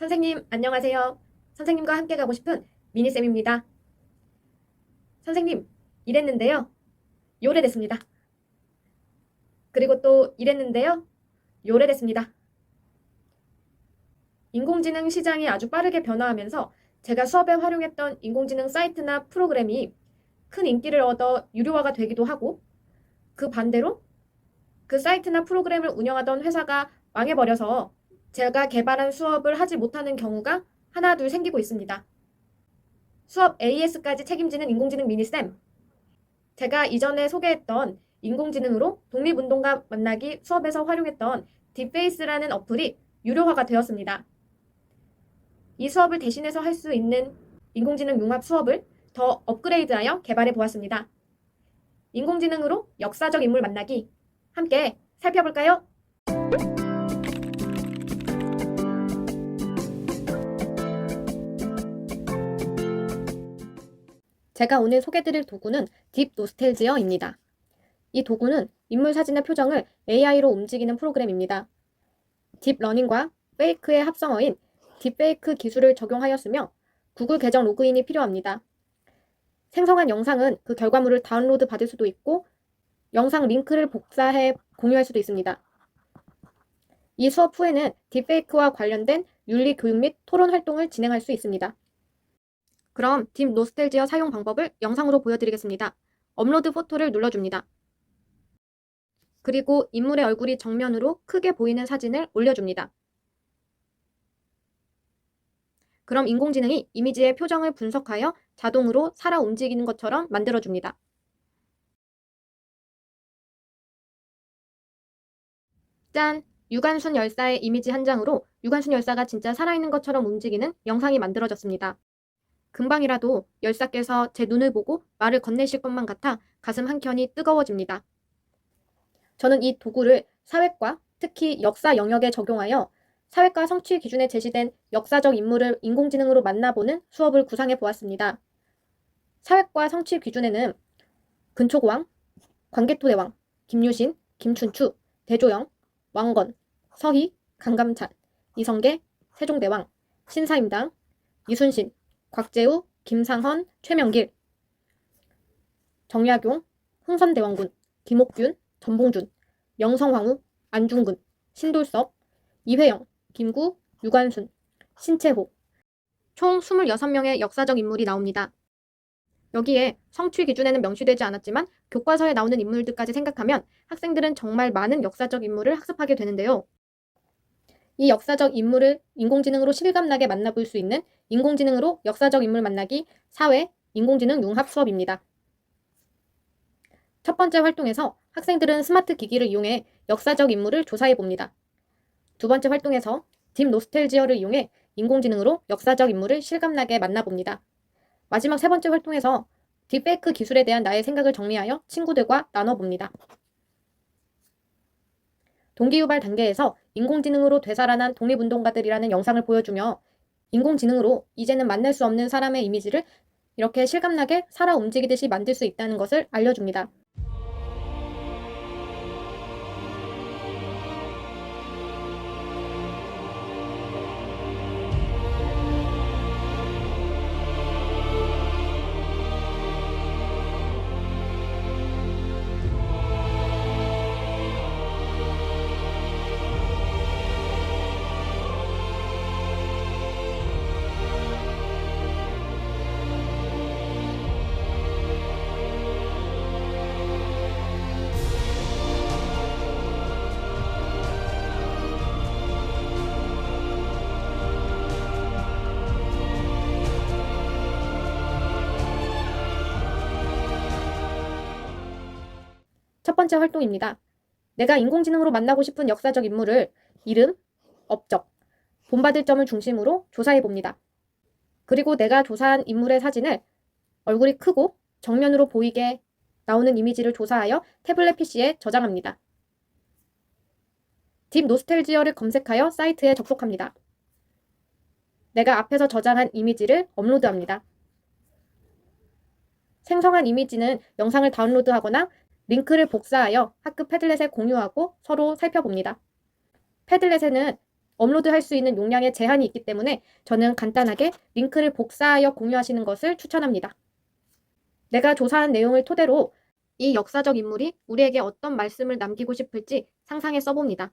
선생님, 안녕하세요. 선생님과 함께 가고 싶은 미니쌤입니다. 선생님, 이랬는데요. 요래됐습니다. 그리고 또 이랬는데요. 요래됐습니다. 인공지능 시장이 아주 빠르게 변화하면서 제가 수업에 활용했던 인공지능 사이트나 프로그램이 큰 인기를 얻어 유료화가 되기도 하고 그 반대로 그 사이트나 프로그램을 운영하던 회사가 망해버려서 제가 개발한 수업을 하지 못하는 경우가 하나 둘 생기고 있습니다. 수업 AS까지 책임지는 인공지능 미니쌤. 제가 이전에 소개했던 인공지능으로 독립운동가 만나기 수업에서 활용했던 딥페이스라는 어플이 유료화가 되었습니다. 이 수업을 대신해서 할 수 있는 인공지능 융합 수업을 더 업그레이드하여 개발해 보았습니다. 인공지능으로 역사적 인물 만나기 함께 살펴볼까요? 제가 오늘 소개드릴 도구는 딥 노스텔지어입니다. 이 도구는 인물 사진의 표정을 AI로 움직이는 프로그램입니다. 딥러닝과 페이크의 합성어인 딥페이크 기술을 적용하였으며 구글 계정 로그인이 필요합니다. 생성한 영상은 그 결과물을 다운로드 받을 수도 있고 영상 링크를 복사해 공유할 수도 있습니다. 이 수업 후에는 딥페이크와 관련된 윤리 교육 및 토론 활동을 진행할 수 있습니다. 그럼 딥 노스텔지어 사용 방법을 영상으로 보여드리겠습니다. 업로드 포토를 눌러줍니다. 그리고 인물의 얼굴이 정면으로 크게 보이는 사진을 올려줍니다. 그럼 인공지능이 이미지의 표정을 분석하여 자동으로 살아 움직이는 것처럼 만들어줍니다. 짠! 유관순 열사의 이미지 한 장으로 유관순 열사가 진짜 살아있는 것처럼 움직이는 영상이 만들어졌습니다. 금방이라도 열사께서 제 눈을 보고 말을 건네실 것만 같아 가슴 한켠이 뜨거워집니다. 저는 이 도구를 사회과, 특히 역사 영역에 적용하여 사회과 성취 기준에 제시된 역사적 인물을 인공지능으로 만나보는 수업을 구상해 보았습니다. 사회과 성취 기준에는 근초고왕, 광개토대왕, 김유신, 김춘추, 대조영, 왕건, 서희, 강감찬, 이성계, 세종대왕, 신사임당, 이순신, 곽재우, 김상헌, 최명길, 정약용, 흥선대왕군, 김옥균, 전봉준, 명성황후, 안중근, 신돌섭, 이회영, 김구, 유관순, 신채호 총 26명의 역사적 인물이 나옵니다. 여기에 성취 기준에는 명시되지 않았지만 교과서에 나오는 인물들까지 생각하면 학생들은 정말 많은 역사적 인물을 학습하게 되는데요. 이 역사적 인물을 인공지능으로 실감나게 만나볼 수 있는 인공지능으로 역사적 인물 만나기 사회 인공지능 융합 수업입니다. 첫 번째 활동에서 학생들은 스마트 기기를 이용해 역사적 인물을 조사해 봅니다. 두 번째 활동에서 딥 노스텔지어를 이용해 인공지능으로 역사적 인물을 실감나게 만나봅니다. 마지막 세 번째 활동에서 딥페이크 기술에 대한 나의 생각을 정리하여 친구들과 나눠봅니다. 동기유발 단계에서 인공지능으로 되살아난 독립운동가들이라는 영상을 보여주며 인공지능으로 이제는 만날 수 없는 사람의 이미지를 이렇게 실감나게 살아 움직이듯이 만들 수 있다는 것을 알려줍니다. 첫 번째 활동입니다. 내가 인공지능으로 만나고 싶은 역사적 인물을 이름, 업적, 본받을 점을 중심으로 조사해 봅니다. 그리고 내가 조사한 인물의 사진을 얼굴이 크고 정면으로 보이게 나오는 이미지를 조사하여 태블릿 PC에 저장합니다. 딥 노스텔지어를 검색하여 사이트에 접속합니다. 내가 앞에서 저장한 이미지를 업로드합니다. 생성한 이미지는 영상을 다운로드하거나 링크를 복사하여 학급 패들렛에 공유하고 서로 살펴봅니다. 패들렛에는 업로드할 수 있는 용량에 제한이 있기 때문에 저는 간단하게 링크를 복사하여 공유하시는 것을 추천합니다. 내가 조사한 내용을 토대로 이 역사적 인물이 우리에게 어떤 말씀을 남기고 싶을지 상상해 써봅니다.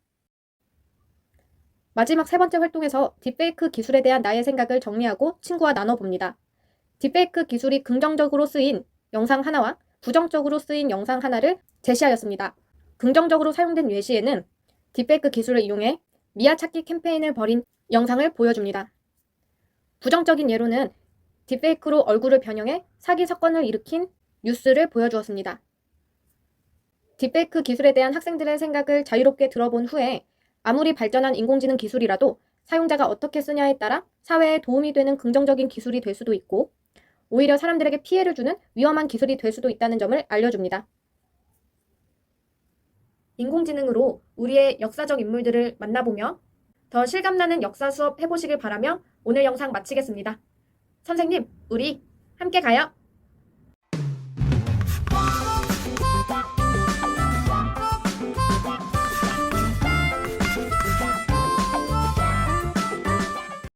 마지막 세 번째 활동에서 딥페이크 기술에 대한 나의 생각을 정리하고 친구와 나눠봅니다. 딥페이크 기술이 긍정적으로 쓰인 영상 하나와 부정적으로 쓰인 영상 하나를 제시하였습니다. 긍정적으로 사용된 예시에는 딥페이크 기술을 이용해 미아 찾기 캠페인을 벌인 영상을 보여줍니다. 부정적인 예로는 딥페이크로 얼굴을 변형해 사기 사건을 일으킨 뉴스를 보여주었습니다. 딥페이크 기술에 대한 학생들의 생각을 자유롭게 들어본 후에 아무리 발전한 인공지능 기술이라도 사용자가 어떻게 쓰냐에 따라 사회에 도움이 되는 긍정적인 기술이 될 수도 있고 오히려 사람들에게 피해를 주는 위험한 기술이 될 수도 있다는 점을 알려줍니다. 인공지능으로 우리의 역사적 인물들을 만나보며 더 실감나는 역사 수업 해보시길 바라며 오늘 영상 마치겠습니다. 선생님, 우리 함께 가요!